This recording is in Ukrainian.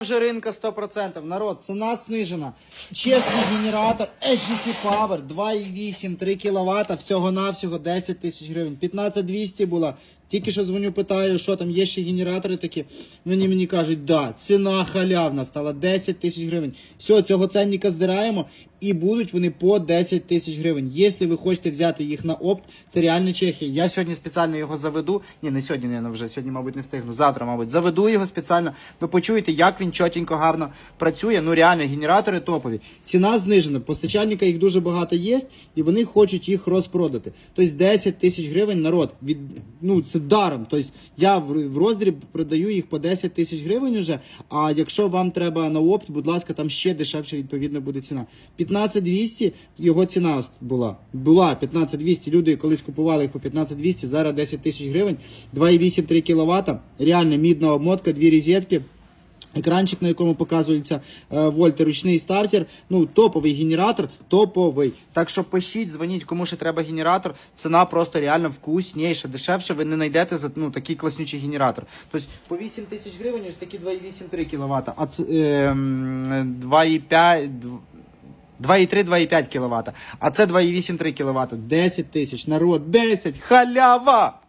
Вже ринка 100%. Народ, ціна знижена. Чесний генератор SGC Power 2,8, 3 кВт, всього-навсього 10 тисяч гривень. 15200 була. Тільки що дзвоню, питаю, що там є ще генератори такі. Мені мені кажуть, да, ціна халявна стала 10 тисяч гривень. Все, цього ценника здираємо і будуть вони по 10 тисяч гривень. Якщо ви хочете взяти їх на опт, це реально Чехія. Я сьогодні спеціально його заведу. Ні, не сьогодні, не вже сьогодні, мабуть, не встигну. Завтра, мабуть, заведу його спеціально. Ви почуєте, як він чотенько гарно працює. Ну реально, генератори топові. Ціна знижена. Постачальника їх дуже багато є, і вони хочуть їх розпродати. Тобто 10 тисяч гривень народ від ну це даром. Тобто я в, роздріб продаю їх по 10 тисяч гривень уже. А якщо вам треба на опт, будь ласка, там ще дешевше відповідно буде ціна. 15200 його ціна була. Була 15200. Люди колись купували їх по 15200, зараз 10 тисяч гривень, 2,8 3 кВт. Реально мідна обмотка, дві розетки. Екранчик, на якому показується е, вольти, ручний стартер. Ну, топовий генератор, топовий. Так що пишіть, дзвоніть, кому ще треба генератор. Ціна просто реально вкусніша, дешевше. Ви не знайдете за ну, такий класнючий генератор. Тобто по 8 тисяч гривень ось такі 2,8-3 кВт, а це, е, 2,5... 2,3-2,5 кВт. А це 2,8-3 кВт. 10 тисяч. Народ, 10. Халява!